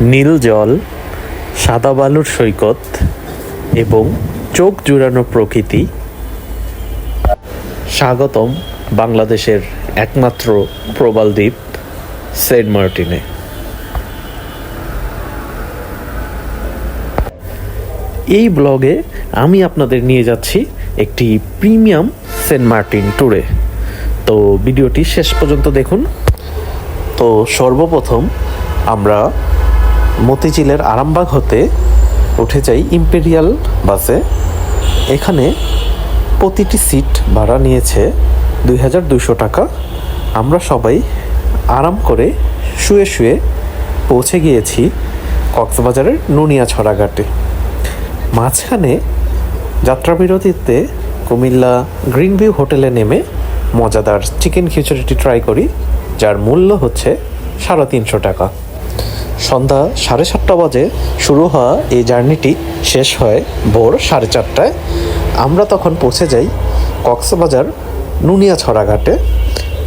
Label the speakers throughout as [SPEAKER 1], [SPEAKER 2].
[SPEAKER 1] নীল জল, সাদা বালুর সৈকত এবং চোখ জুড়ানো প্রকৃতি স্বাগতম বাংলাদেশের একমাত্র প্রবাল দ্বীপ সেন্ট মার্টিনে। এই ব্লগে আমি আপনাদের নিয়ে যাচ্ছি একটি প্রিমিয়াম সেন্ট মার্টিন ট্যুরে। তো ভিডিওটি শেষ পর্যন্ত দেখুন। তো সর্বপ্রথম আমরা মতিঝিলের আরামবাগ হতে উঠে যাই ইম্পেরিয়াল বাসে। এখানে প্রতিটি সিট ভাড়া নিয়েছে দুই হাজার দুশো টাকা। আমরা সবাই আরাম করে শুয়ে শুয়ে পৌঁছে গিয়েছি কক্সবাজারের নুনিয়াছড়া ঘাটে মাঝখানে যাত্রাবিরতিতে কুমিল্লা গ্রিন ভিউ হোটেলে নেমে মজাদার চিকেন খিচুড়িটি ট্রাই করি, যার মূল্য হচ্ছে সাড়ে তিনশো টাকা। সন্ধ্যা সাড়ে সাতটা বাজে শুরু হওয়া এই জার্নিটি শেষ হয় ভোর সাড়ে চারটায়। আমরা তখন পৌঁছে যাই কক্সবাজার নুনিয়াছড়া ঘাটে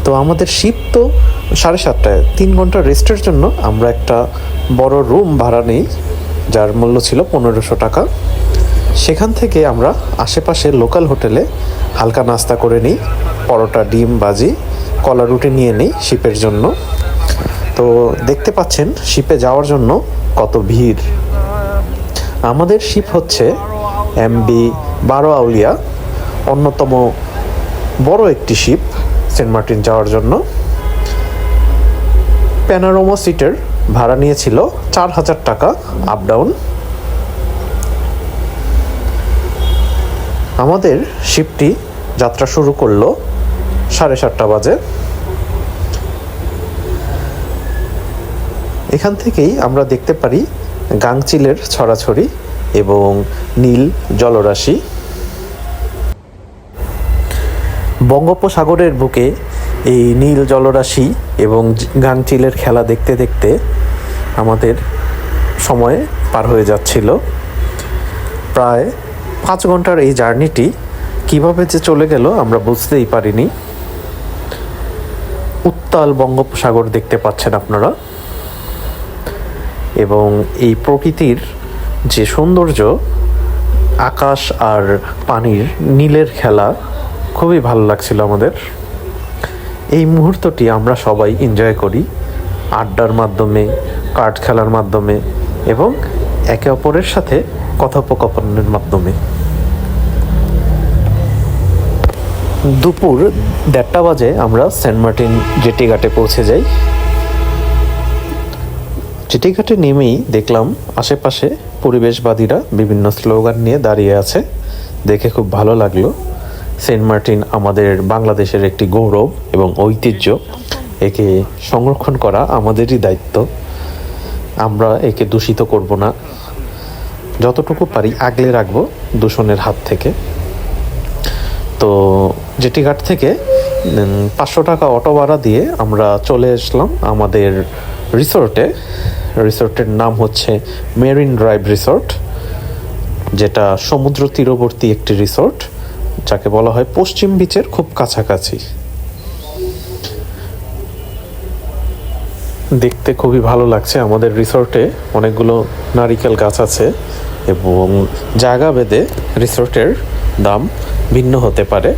[SPEAKER 1] তো আমাদের শিপ তো সাড়ে সাতটায়, তিন ঘণ্টা রেস্টের জন্য আমরা একটা বড় রুম ভাড়া নিই, যার মূল্য ছিল পনেরোশো টাকা। সেখান থেকে আমরা আশেপাশে লোকাল হোটেলে হালকা নাস্তা করে নিই, পরোটা, ডিম, বাজি, কলা রুটি নিয়ে নিই শিপের জন্য। তো দেখতে পাচ্ছেন শিপে যাওয়ার জন্য কত ভিড়। আমাদের শিপ হচ্ছে এমবি বারো আউলিয়া, অন্যতম বড় একটি শিপ সেন্ট মার্টিন যাওয়ার জন্য। প্যানারোমা সিটের ভাড়া নিয়েছিল চার হাজার টাকা আপ ডাউন আমাদের শিপটি যাত্রা শুরু করল সাড়ে সাতটা বাজে। এখান থেকেই আমরা দেখতে পারি গাংচিলের ছড়াছড়ি এবং নীল জলরাশি। বঙ্গোপসাগরের বুকে এই নীল জলরাশি এবং গাংচিলের খেলা দেখতে দেখতে আমাদের সময় পার হয়ে যাচ্ছিল। প্রায় পাঁচ ঘণ্টার এই জার্নিটি কীভাবে যে চলে গেল আমরা বুঝতেই পারিনি। উত্তাল বঙ্গোপসাগর দেখতে পাচ্ছেন আপনারা। এবং এই প্রকৃতির যে সৌন্দর্য, আকাশ আর পানির নীলের খেলা খুবই ভালো লাগছিল আমাদের। এই মুহূর্তটি আমরা সবাই এনজয় করি আড্ডার মাধ্যমে, কার্ড খেলার মাধ্যমে এবং একে অপরের সাথে কথোপকথনের মাধ্যমে। দুপুর দেড়টা বাজে আমরা সেন্ট মার্টিন জেটি ঘাটে পৌঁছে যাই। জেটি ঘাটে নেমেই দেখলাম আশেপাশে পরিবেশবাদীরা বিভিন্ন স্লোগান নিয়ে দাঁড়িয়ে আছে। দেখে খুব ভালো লাগল। সেন্ট মার্টিন আমাদের বাংলাদেশের একটি গৌরব এবং ঐতিহ্য। একে সংরক্ষণ করা আমাদেরই দায়িত্ব। আমরা একে দূষিত করব না। যতটুকু পারি আগলে রাখব দূষণের হাত থেকে। তো জেটি ঘাট থেকে পাঁচশো টাকা অটো ভাড়া দিয়ে আমরা চলে আসলাম আমাদের রিসোর্টে, রিসোর্টের নাম হচ্ছে মেরিন ড্রাইভ রিসোর্ট, যেটা সমুদ্র তীরবর্তী একটি রিসোর্ট, যাকে বলা হয় পশ্চিম বিচের খুব কাছাকাছি। দেখতে খুবই ভালো লাগছে আমাদের রিসোর্টে। অনেকগুলো নারিকেল গাছ আছে এবং জায়গা ভেদে রিসোর্টের দাম ভিন্ন হতে পারে।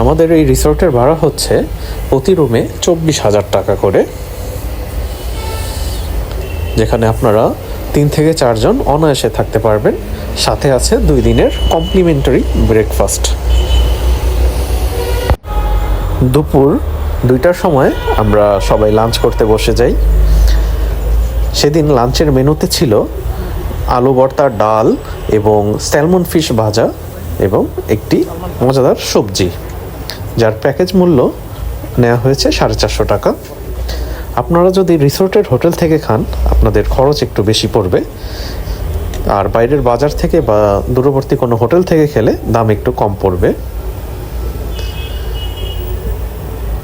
[SPEAKER 1] আমাদের এই রিসোর্টের ভাড়া হচ্ছে প্রতি রুমে চব্বিশ হাজার টাকা করে। যেখানে আপনারা তিন থেকে চারজন অনায়াসে থাকতে পারবেন। সাথে আছে দুই দিনের কমপ্লিমেন্টারি ব্রেকফাস্ট দুপুর দুইটার সময় আমরা সবাই লাঞ্চ করতে বসে যাই। সেদিন লাঞ্চের মেনুতে ছিল আলু ভর্তা, ডাল এবং স্যালমন ফিশ ভাজা এবং একটি মজাদার সবজি। যার প্যাকেজ মূল্য নেওয়া হয়েছে সাড়ে চারশো টাকা। আপনারা যদি রিসোর্টের হোটেল থেকে খান, আপনাদের খরচ একটু বেশি পড়বে। আর বাইরের বাজার থেকে বা দূরবর্তী কোনো হোটেল থেকে খেলে দাম একটু কম পড়বে।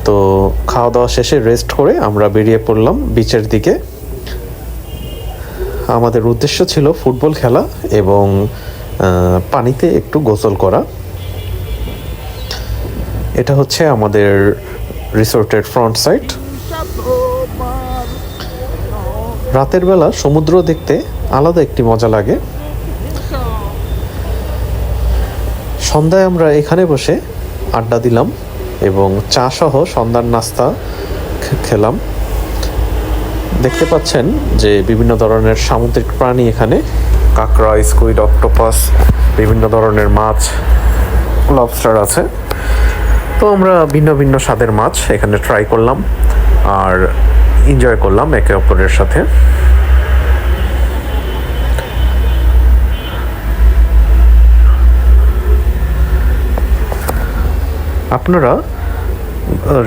[SPEAKER 1] তো খাওয়া দাওয়া শেষে রেস্ট করে আমরা বেরিয়ে পড়লাম বিচের দিকে। আমাদের উদ্দেশ্য ছিল ফুটবল খেলা এবং পানিতে একটু গোসল করা। এটা হচ্ছে আমাদের রিসোর্টের ফ্রন্ট সাইড রাতের বেলা সমুদ্র দেখতে আলাদা একটি মজা লাগে। সন্ধ্যায় আমরা এখানে বসে আড্ডা দিলাম এবং চা সহ সন্ধ্যার নাস্তা খেলাম। দেখতে পাচ্ছেন যে বিভিন্ন ধরনের সামুদ্রিক প্রাণী এখানে। কাঁকড়া, স্কুইড, অক্টোপাস, বিভিন্ন ধরনের মাছ লবস্টার আছে। তো আমরা ভিন্ন ভিন্ন স্বাদের মাছ এখানে ট্রাই করলাম আর এনজয় করলাম একে অপরের সাথে। আপনারা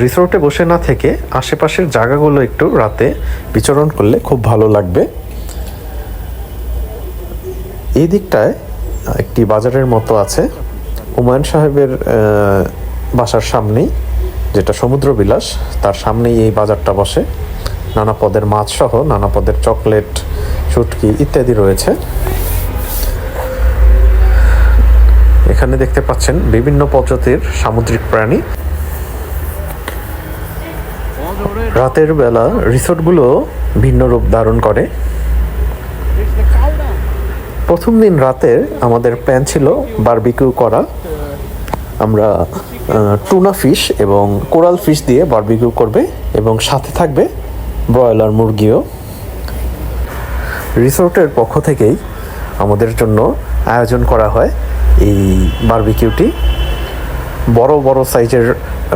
[SPEAKER 1] রিসোর্টে বসে না থেকে আশেপাশের জায়গাগুলো একটু রাতে বিচরণ করলে খুব ভালো লাগবে। এই দিকটায় একটি বাজারের মতো আছে। হুমায়ুন সাহেবের বাসার সামনেই, যেটা সমুদ্র বিলাস তার সামনেই এই বাজারটা বসে। নানা পদের মাছ সহ নানা পদের চকলেট, শুটকি ইত্যাদি রয়েছে। এখানে দেখতে পাচ্ছেন বিভিন্ন প্রজাতির সামুদ্রিক প্রাণী। রাতের বেলা রিসোর্টগুলো ভিন্ন রূপ ধারণ করে। প্রথম দিন রাতে আমাদের প্ল্যান ছিল বারবিকিউ করা। আমরা টুনা ফিশ এবং কোরাল ফিশ দিয়ে বারবিকিউ করবে এবং সাথে থাকবে ব্রয়লার মুরগিও। রিসোর্টের পক্ষ থেকেই আমাদের জন্য আয়োজন করা হয় এই বারবিকিউটি বড় বড় সাইজের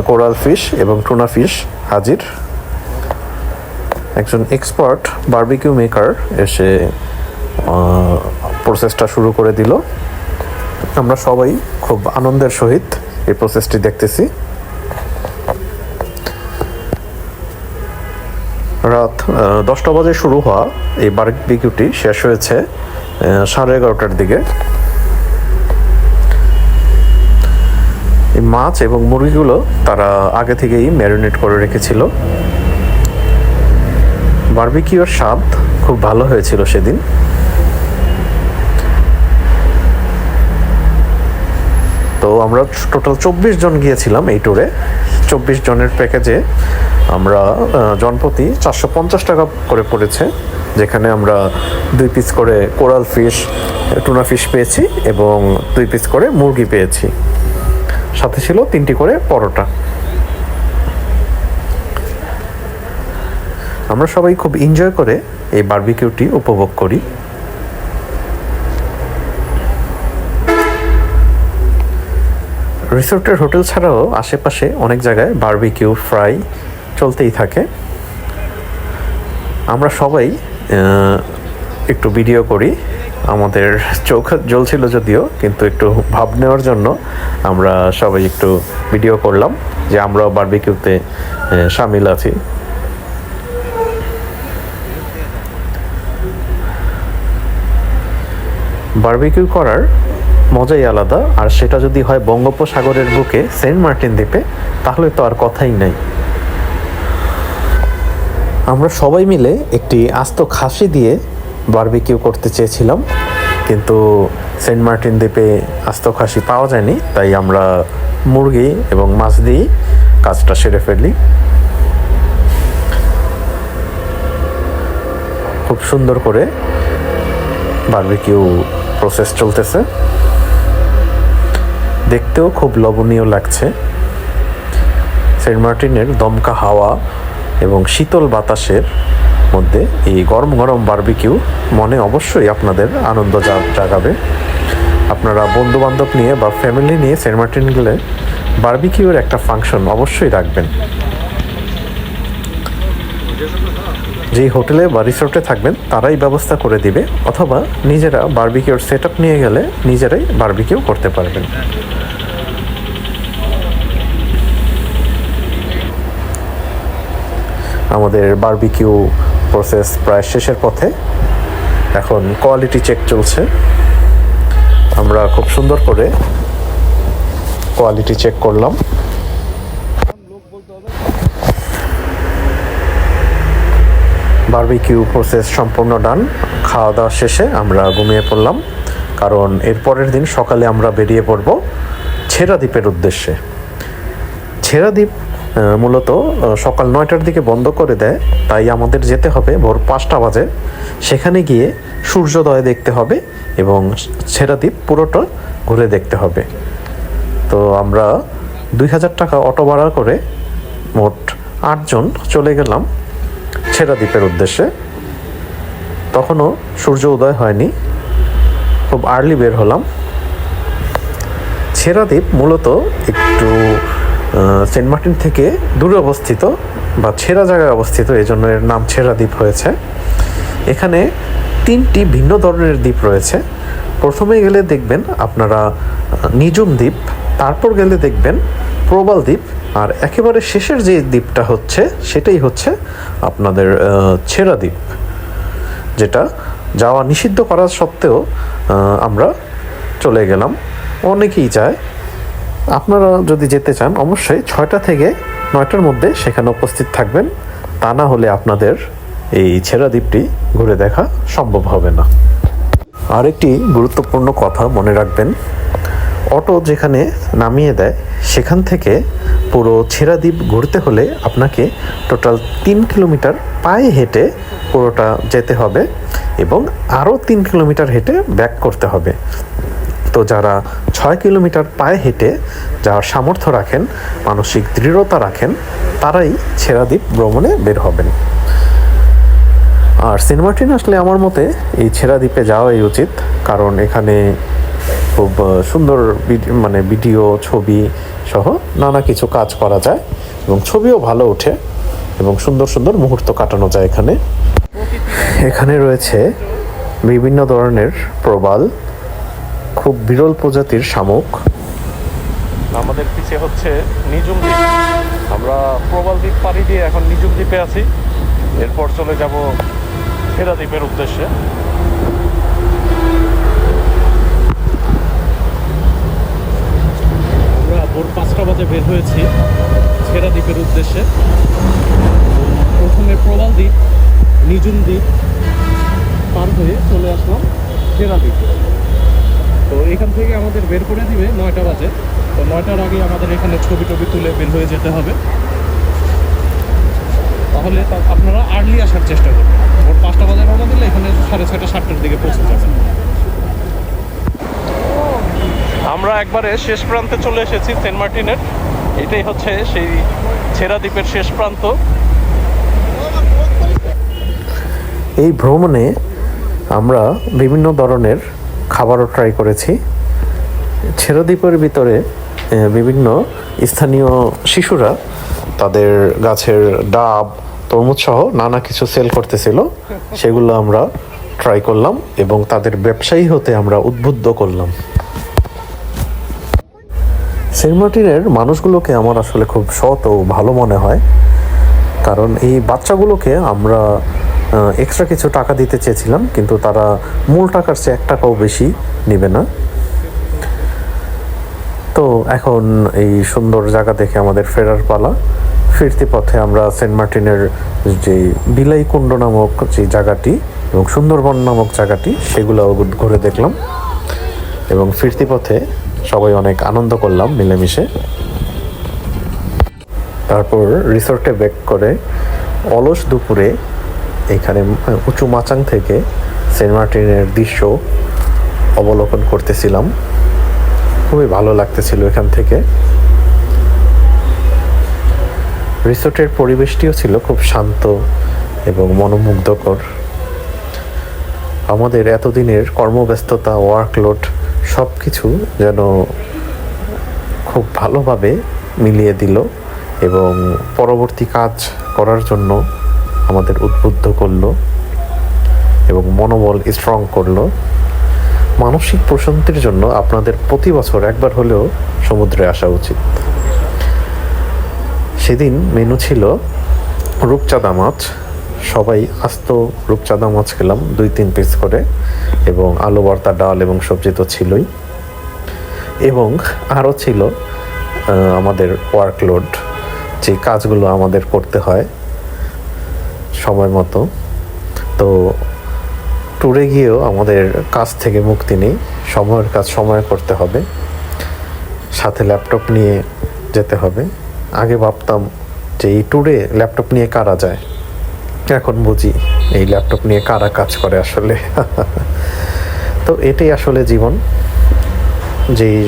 [SPEAKER 1] কোরাল ফিশ এবং টুনা ফিশ হাজির। একজন এক্সপার্ট বারবিকিউ মেকার এসে প্রসেসটা শুরু করে দিল। আমরা সবাই খুব আনন্দের সহিত এই প্রসেসটি দেখতেছি। রাত দশটা বাজে শুরু হওয়া। এই বারবিকিউটি শেষ হয়েছে সাড়ে এগারোটার দিকে। এই মাছ এবং মুরগিগুলো তারা আগে থেকেই ম্যারিনেট করে রেখেছিল। বারবিকিউর স্বাদ খুব ভালো হয়েছিল সেদিন। তো আমরা টোটাল চব্বিশ জন গিয়েছিলাম এই ট্যুরে চব্বিশ জনের প্যাকেজে আমরা জনপ্রতি চারশো পঞ্চাশ টাকা করে পড়েছে, যেখানে আমরা দুই পিস করে কোরাল ফিশ টুনা ফিশ পেয়েছি এবং দুই পিস করে মুরগি পেয়েছি। সাথে ছিল তিনটি করে পরোটা। আমরা সবাই খুব এনজয় করে এই বারবিকিউটি উপভোগ করি। রিসোর্টের হোটেল ছাড়াও আশেপাশে অনেক জায়গায় বার্বিকিউ ফ্রাই চলতেই থাকে। আমরা সবাই একটু ভিডিও করি। আমাদের চোখ জ্বলছিল যদিও, কিন্তু একটু ভাব নেওয়ার জন্য আমরা সবাই একটু ভিডিও করলাম যে আমরাও বার্বিকিউতে সামিল আছি। বার্বিকিউ করার মজাই আলাদা। আর সেটা যদি হয় বঙ্গোপসাগরের বুকে, সেন্ট মার্টিন দ্বীপে, তাহলে তো আর কথাই নাই। আমরা সবাই মিলে একটি আস্ত খাসি দিয়ে বারবিকিউ করতে চেয়েছিলাম, কিন্তু সেন্ট মার্টিন দ্বীপে আস্ত খাসি পাওয়া যায়নি, তাই আমরা মুরগি এবং মাছ দিয়েই কাজটা সেরে ফেলি। খুব সুন্দর করে বারবিকিউ প্রসেস চলতেছে। দেখতেও খুব লবণীয় লাগছে। সেন্ট মার্টিনের দমকা হাওয়া এবং শীতল বাতাসের মধ্যে এই গরম গরম বার্বিকিউ মনে অবশ্যই আপনাদের আনন্দ জাগাবে। আপনারা বন্ধু বান্ধব নিয়ে বা ফ্যামিলি নিয়ে সেন্ট মার্টিন গেলে বারবিকিউর একটা ফাংশন অবশ্যই রাখবেন। যেই হোটেলে বা রিসোর্টে থাকবেন, তারাই ব্যবস্থা করে দিবে, অথবা নিজেরা বার্বিকিউর সেট আপ নিয়ে গেলে নিজেরাই বার্বিকিউ করতে পারবেন। আমাদের বারবিকিউ প্রসেস প্রায় শেষের পথে। এখন কোয়ালিটি চেক চলছে। আমরা খুব সুন্দর করে কোয়ালিটি চেক করলাম। বারবিকিউ প্রসেস সম্পূর্ণ ডান। খাওয়া দাওয়া শেষে আমরা ঘুমিয়ে পড়লাম। কারণ এর পরের দিন সকালে আমরা বেরিয়ে পড়ব ছেড়া দ্বীপের উদ্দেশ্যে। ছেড়া দ্বীপ মূলত সকাল নয়টার দিকে বন্ধ করে দেয়। তাই আমাদের যেতে হবে ভোর পাঁচটা বাজে। সেখানে গিয়ে সূর্যোদয় দেখতে হবে এবং ছেড়া দ্বীপ পুরোটা ঘুরে দেখতে হবে। তো আমরা দুই হাজার টাকা অটো ভাড়া করে মোট আটজন চলে গেলাম। ছেড়া দ্বীপের উদ্দেশ্যে। তখনও সূর্য উদয় হয়নি। খুব আর্লি বের হলাম। ছেড়া দ্বীপ মূলত একটু সেন্ট মার্টিন থেকে দূরে অবস্থিত বা ছেঁড়া জায়গায় অবস্থিত, এই জন্য এর নাম ছেঁড়া দ্বীপ হয়েছে। এখানে তিনটি ভিন্ন ধরনের দ্বীপ রয়েছে। প্রথমে গেলে দেখবেন আপনারা নিজুম দ্বীপ, তারপর গেলে দেখবেন প্রবাল দ্বীপ আর একেবারে শেষের যে দ্বীপটা হচ্ছে, সেটাই হচ্ছে আপনাদের ছেড়া দ্বীপ, যেটা যাওয়া নিষিদ্ধ করা সত্ত্বেও আমরা চলে গেলাম। অনেকেই যায় আপনারা যদি যেতে চান, অবশ্যই ছয়টা থেকে নয়টার মধ্যে সেখানে উপস্থিত থাকবেন। তা না হলে আপনাদের এই ছেঁড়া দ্বীপটি ঘুরে দেখা সম্ভব হবে না। আরেকটি গুরুত্বপূর্ণ কথা মনে রাখবেন, অটো যেখানে নামিয়ে দেয়, সেখান থেকে পুরো ছেঁড়া দ্বীপ ঘুরতে হলে আপনাকে টোটাল তিন কিলোমিটার পায়ে হেঁটে পুরোটা যেতে হবে এবং আরও তিন কিলোমিটার হেঁটে ব্যাক করতে হবে। তো যারা ছয় কিলোমিটার পায়ে হেঁটে যাওয়ার সামর্থ্য রাখেন, মানসিক দৃঢ়তা রাখেন, তারাই ছেঁড়া দ্বীপ ভ্রমণে বের হবেন। আর মার্টিন আসলে আমার মতে এই ছেঁড়া দ্বীপে যাওয়াই উচিত, কারণ এখানে খুব সুন্দর মানে ভিডিও, ছবি সহ নানা কিছু কাজ করা যায় এবং ছবিও ভালো ওঠে এবং সুন্দর সুন্দর মুহূর্ত কাটানো যায় এখানে। এখানে রয়েছে বিভিন্ন ধরনের প্রবাল, খুব বিরল প্রজাতির শামুক।
[SPEAKER 2] আমাদের পিছিয়ে হচ্ছে নিজুম দ্বীপ। আমরা প্রবাল দ্বীপ পাড়ি দিয়ে এখন নিজুম দ্বীপে আছি। এরপর চলে যাব ফেরা দ্বীপের উদ্দেশ্যে। ভোর পাঁচটা বাজে বের হয়েছি ছেড়া দ্বীপের উদ্দেশ্যে। প্রথমে প্রবাল দ্বীপ, নিজুম দ্বীপ পার হয়ে চলে আসলাম ফেরা দ্বীপ। তো এখান থেকে আমাদের বের করে দিবে নয়টা বাজে। তো নয়টার আগে আমাদের এখানে ছবি টবি তুলে বের হয়ে যেতে হবে। তাহলে আপনারা আর্লি আসার চেষ্টা করবেন। ভোর পাঁচটা বাজে রওনা দিলে এখানে সাড়ে ছয়টা, সাতটার দিকে পৌঁছে যাবেন। আমরা একবারে শেষ প্রান্তে চলে এসেছি সেন্ট মার্টিনের। এটাই হচ্ছে সেই ছেড়া দ্বীপের শেষ প্রান্ত।
[SPEAKER 1] এই ভ্রমণে আমরা বিভিন্ন ধরনের খাবারও ট্রাই করেছি। ছেড়দ্বীপের ভিতরে বিভিন্ন স্থানীয় শিশুরা তাদের গাছের ডাব, তরমুজ সহ নানা কিছু সেল করতেছিল। সেগুলো আমরা ট্রাই করলাম এবং তাদের ব্যবসায়ী হতে আমরা উদ্বুদ্ধ করলাম। সেন্ট মার্টিনের মানুষগুলোকে আমার আসলে খুব সৎ ও ভালো মনে হয়। কারণ এই বাচ্চাগুলোকে আমরা এক্সট্রা কিছু টাকা দিতে চেয়েছিলাম, কিন্তু তারা মূল টাকার চেয়ে এক টাকাও বেশি নেবে না। তো এখন এই সুন্দর জায়গা দেখে আমাদের ফেরার পালা। ফিরতি পথে আমরা সেন্ট মার্টিনের যে বিলাই কুণ্ড নামক যে জায়গাটি এবং সুন্দরবন নামক জায়গাটি সেগুলো ঘুরে দেখলাম। এবং ফিরতি পথে সবাই অনেক আনন্দ করলাম মিলেমিশে। তারপর রিসোর্টে ব্যাক করে অলস দুপুরে এখানে উঁচু মাচাং থেকে সেন্ট মার্টিনের দৃশ্য অবলোকন করতেছিলাম। খুবই ভালো লাগতেছিল এখান থেকে। রিসোর্টের পরিবেশটিও ছিল খুব শান্ত এবং মনোমুগ্ধকর। আমাদের এতদিনের কর্মব্যস্ততা ওয়ার্কলোড সব কিছু যেন খুব ভালোভাবে মিলিয়ে দিল এবং পরবর্তী কাজ করার জন্য আমাদের উদ্বুদ্ধ করল এবং মনোবল স্ট্রং করল। মানসিক প্রশান্তির জন্য আপনাদের প্রতি বছর একবার হলেও সমুদ্রে আসা উচিত। সেদিন মেনু ছিল রূপচাঁদা মাছ। সবাই আস্ত রূপচাঁদা মাছ খেলাম, দুই তিন পিস করে, এবং আলু, ভর্তা, ডাল এবং সবজি তো ছিলই। এবং আরও ছিল আমাদের ওয়ার্কলোড যে কাজগুলো আমাদের করতে হয় সময় মতো। তো ট্যুরে গিয়েও আমাদের কাজ থেকে মুক্তি নেই, সময়ের কাজ সময় করতে হবে, সাথে ল্যাপটপ নিয়ে যেতে হবে। আগে ভাবতাম যে এই ট্যুরে ল্যাপটপ নিয়ে কারা যায়? এখন বুঝি এই ল্যাপটপ নিয়ে কারা কাজ করে আসলে। তো এটাই আসলে জীবন, যেই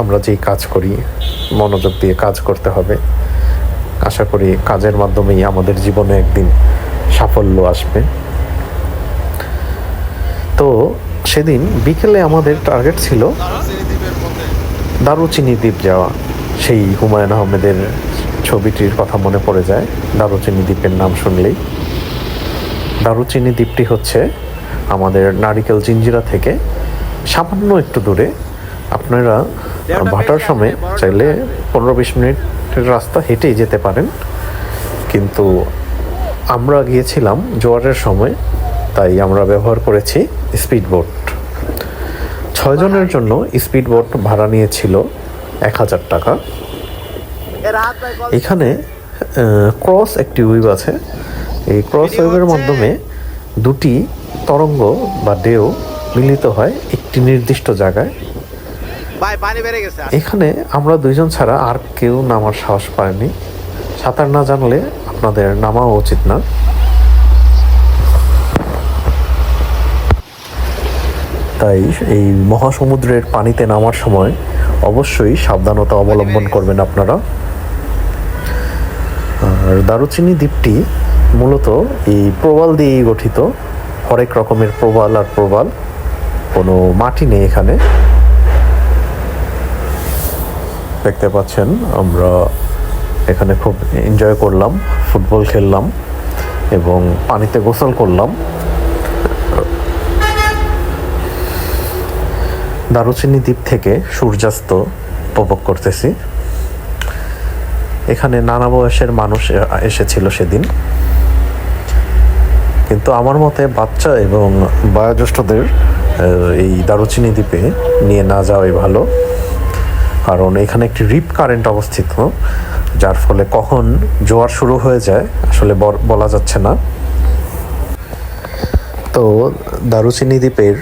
[SPEAKER 1] আমরা যেই কাজ করি, মনোযোগ দিয়ে কাজ করতে হবে। আশা করি কাজের মাধ্যমেই আমাদের জীবনে একদিন সাফল্য আসবে। তো সেদিন বিকেলে আমাদের টার্গেট ছিল দারুচিনি দ্বীপ যাওয়া। সেই হুমায়ুন আহমেদের ছবিটির কথা মনে পড়ে যায়, দারুচিনি দ্বীপের নাম শুনলেই। দারুচিনি দ্বীপটি হচ্ছে আমাদের নারিকেল জিঞ্জিরা থেকে সামান্য একটু দূরে। আপনারা ভাটার সময় চাইলে পনেরো বিশ মিনিটের রাস্তা হেঁটেই যেতে পারেন। কিন্তু আমরা গিয়েছিলাম জোয়ারের সময়, তাই আমরা ব্যবহার করেছি স্পিড বোট ছয়জনের জন্য স্পিড বোট ভাড়া নিয়েছিল এক হাজার টাকা। এখানে ক্রস একটি ওয়েভ আছে। এই ক্রস ওয়েভের মাধ্যমে দুটি তরঙ্গ বা ঢেউ মিলিত হয় একটি নির্দিষ্ট জায়গায়। এখানে আমরা দুইজন ছাড়া আর কেউ নামার সাহস পায়নি। সাঁতার না জানলে আপনাদের নামাও উচিত না। তাই এই মহাসমুদ্রের পানিতে নামার সময় অবশ্যই সাবধানতা অবলম্বন করবেন আপনারা। আর দারুচিনি দ্বীপটি মূলত এই প্রবাল দিয়েই গঠিত। হরেক রকমের প্রবাল আর প্রবাল। কোনো মাটি নেই এখানে। দেখতে পাচ্ছেন, আমরা এখানে খুব এনজয় করলাম, ফুটবল খেললাম এবং পানিতে গোসল করলাম। দারুচিনি দ্বীপ থেকে সূর্যাস্ত উপভোগ করতেছি। এখানে নানা বয়সের মানুষ এসেছিল সেদিন। কিন্তু আমার মতে বাচ্চা এবং বয়োজ্যেষ্ঠদের এই দারুচিনি দ্বীপে নিয়ে না যাওয়াই ভালো। কারণ এখানে একটি রিপ কারেন্ট অবস্থিত যার ফলে কখন জোয়ার শুরু হয়ে যায় আসলে বলা যাচ্ছে না। তো দারুচিনি দ্বীপের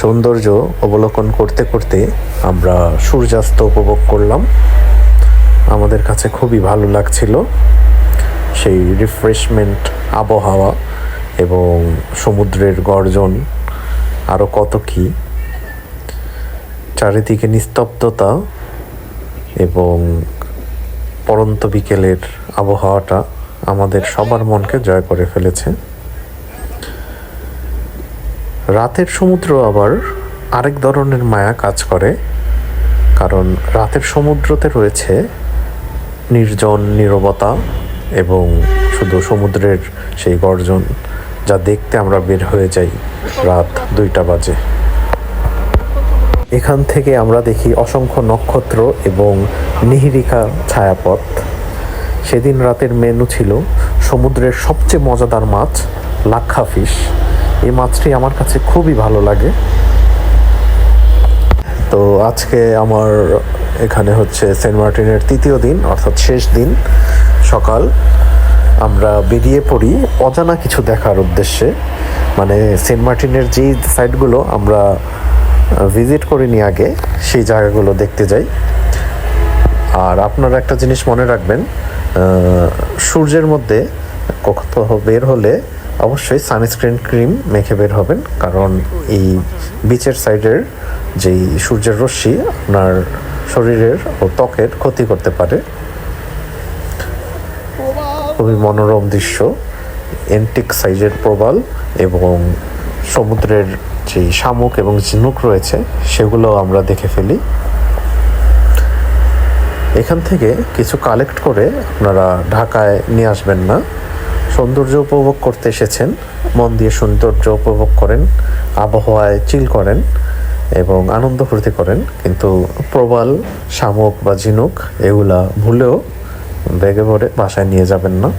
[SPEAKER 1] সৌন্দর্য অবলোকন করতে করতে আমরা সূর্যাস্ত উপভোগ করলাম। আমাদের কাছে খুবই ভালো লাগছিল সেই রিফ্রেশমেন্ট আবহাওয়া। এবং সমুদ্রের গর্জন আরও কত কি। চারিদিকে নিস্তব্ধতা এবং পরন্ত বিকেলের আবহাওয়াটা আমাদের সবার মনকে জয় করে ফেলেছে। রাতের সমুদ্র আবার আরেক ধরনের মায়া কাজ করে, কারণ রাতের সমুদ্রতে রয়েছে নির্জন নীরবতা এবং শুধু সমুদ্রের সেই গর্জন। যা দেখতে আমরা বের হয়ে যাই রাত দুইটা বাজে। এখান থেকে আমরা দেখি অসংখ্য নক্ষত্র এবং নিহিরিকা ছায়াপথ। সেদিন রাতের মেনু ছিল সমুদ্রের সবচেয়ে মজাদার মাছ, লাক্ষা ফিশ। এই মাছটি আমার কাছে খুবই ভালো লাগে। তো আজকে আমার এখানে হচ্ছে সেন্ট মার্টিনের তৃতীয় দিন, অর্থাৎ শেষ দিন সকাল। আমরা বেরিয়ে পড়ি অজানা কিছু দেখার উদ্দেশ্যে। মানে সেন্ট মার্টিনের যেই সাইটগুলো আমরা ভিজিট করিনি আগে, সেই জায়গাগুলো দেখতে যাই। আর আপনারা একটা জিনিস মনে রাখবেন সূর্যের মধ্যে কোথাও বের হলে অবশ্যই সানস্ক্রিন ক্রিম মেখে বের হবেন, কারণ এই বিচের সাইডের যেই সূর্যের রশ্মি, আপনার শরীরের ও ত্বকের ক্ষতি করতে পারে। খুবই মনোরম দৃশ্য এন্টিক সাইজের প্রবাল এবং সমুদ্রের যে শামুক এবং ঝিনুক রয়েছে সেগুলো আমরা দেখে ফেলি। এখান থেকে কিছু কালেক্ট করে আপনারা ঢাকায় নিয়ে আসবেন না। সৌন্দর্য উপভোগ করতে এসেছেন, মন দিয়ে সৌন্দর্য উপভোগ করেন, আবহাওয়ায় চিল করেন এবং আনন্দ ফুর্তি করেন। কিন্তু প্রবাল, শামুক বা ঝিনুক, এগুলা ভুলেও ব্যাগে ভরে বাসায় নিয়ে যাবেন না।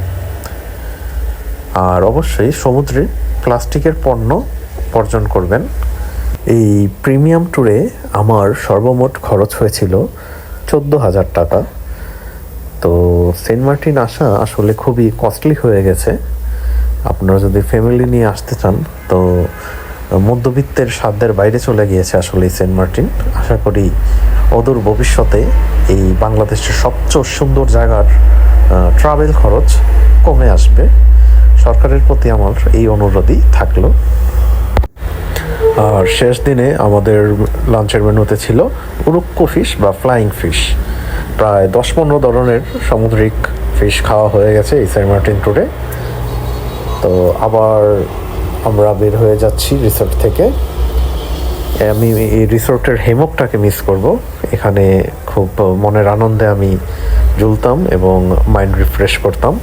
[SPEAKER 1] আর অবশ্যই সমুদ্রে প্লাস্টিকের পণ্য বর্জন করবেন। এই প্রিমিয়াম ট্যুরে আমার সর্বমোট খরচ হয়েছিল চোদ্দ হাজার টাকা। তো সেন্ট মার্টিন আসা আসলে খুবই কস্টলি হয়ে গেছে। আপনারা যদি ফ্যামিলি নিয়ে আসতে চান, তো মধ্যবিত্তের সাধ্যের বাইরে চলে গিয়েছে আসলে সেন্ট মার্টিন। আশা করি অদূর ভবিষ্যতে এই বাংলাদেশের সবচেয়ে সুন্দর জায়গার ট্রাভেল খরচ কমে আসবে। সরকারের প্রতি আমার এই অনুরোধই থাকল। আর শেষ দিনে আমাদের লাঞ্চের মেনুতে ছিল উরুক্কু ফিশ বা ফ্লাইং ফিশ। প্রায় দশ পনেরো ধরনের সামুদ্রিক ফিশ খাওয়া হয়ে গেছে এই সেন্ট মার্টিন ট্যুরে। তো আবার আমরা বের হয়ে যাচ্ছি রিসোর্ট থেকে। আমি এই রিসোর্টের হেমকটাকে মিস করব। এখানে খুব মনের আনন্দে আমি ঝুলতাম এবং মাইন্ড রিফ্রেশ করতাম।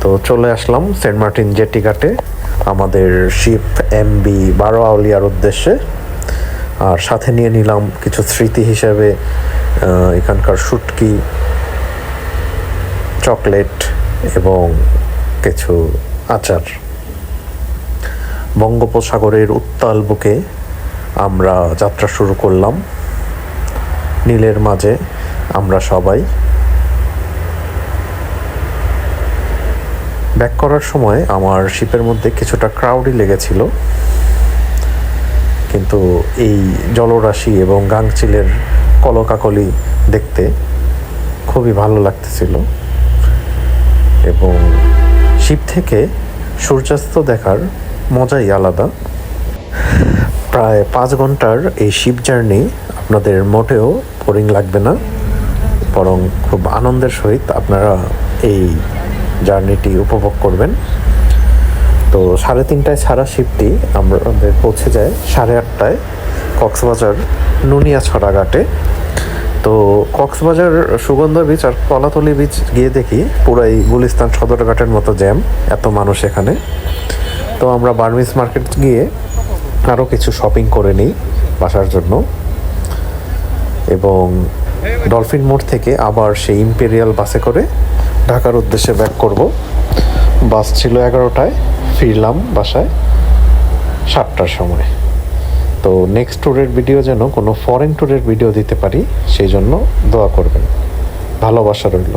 [SPEAKER 1] তো চলে আসলাম সেন্ট মার্টিন জেটি ঘাটে, আমাদের শিপ এমবি বারো আউলিয়ার উদ্দেশ্যে। আর সাথে নিয়ে নিলাম কিছু স্মৃতি হিসেবে এখানকার শুটকি, চকলেট এবং কিছু আচার। বঙ্গোপসাগরের উত্তাল বুকে আমরা যাত্রা শুরু করলাম। নীলের মাঝে আমরা সবাই। ব্যাক করার সময় আমার শিপের মধ্যে কিছুটা ক্রাউডই লেগেছিল। কিন্তু এই জলরাশি এবং গাংচিলের কলকাকলি দেখতে খুবই ভালো লাগতেছিল। এবং শিপ থেকে সূর্যাস্ত দেখার মজাই আলাদা। প্রায় পাঁচ ঘণ্টার এই শিপ জার্নি আপনাদের মোটেও বোরিং লাগবে না, বরং খুব আনন্দের সহিত আপনারা এই জার্নিটি উপভোগ করবেন। তো সাড়ে তিনটায় ছাড়া শিপটি আমাদের পৌঁছে যায় সাড়ে আটটায় কক্সবাজার নুনিয়াছড়া ঘাটে। তো কক্সবাজার সুগন্ধা বিচ আর কলাতলি বিচ গিয়ে দেখি, পুরাই গুলিস্তান সদরঘাটের মতো জ্যাম এত মানুষ এখানে। তো আমরা বার্মিস মার্কেট গিয়ে আরও কিছু শপিং করে নিই বাসার জন্য। এবং ডলফিন মোড় থেকে আবার সেই ইম্পেরিয়াল বাসে করে ঢাকার উদ্দেশ্যে ব্যাক করব। বাস ছিল এগারোটায়, ফিরলাম বাসায় সাতটার সময়। তো নেক্সট ট্যুরের ভিডিও যেন কোনো ফরেন ট্যুরের ভিডিও দিতে পারি, সেই জন্য দোয়া করবেন। ভালোবাসা রইল।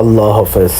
[SPEAKER 1] আল্লাহ হাফেজ।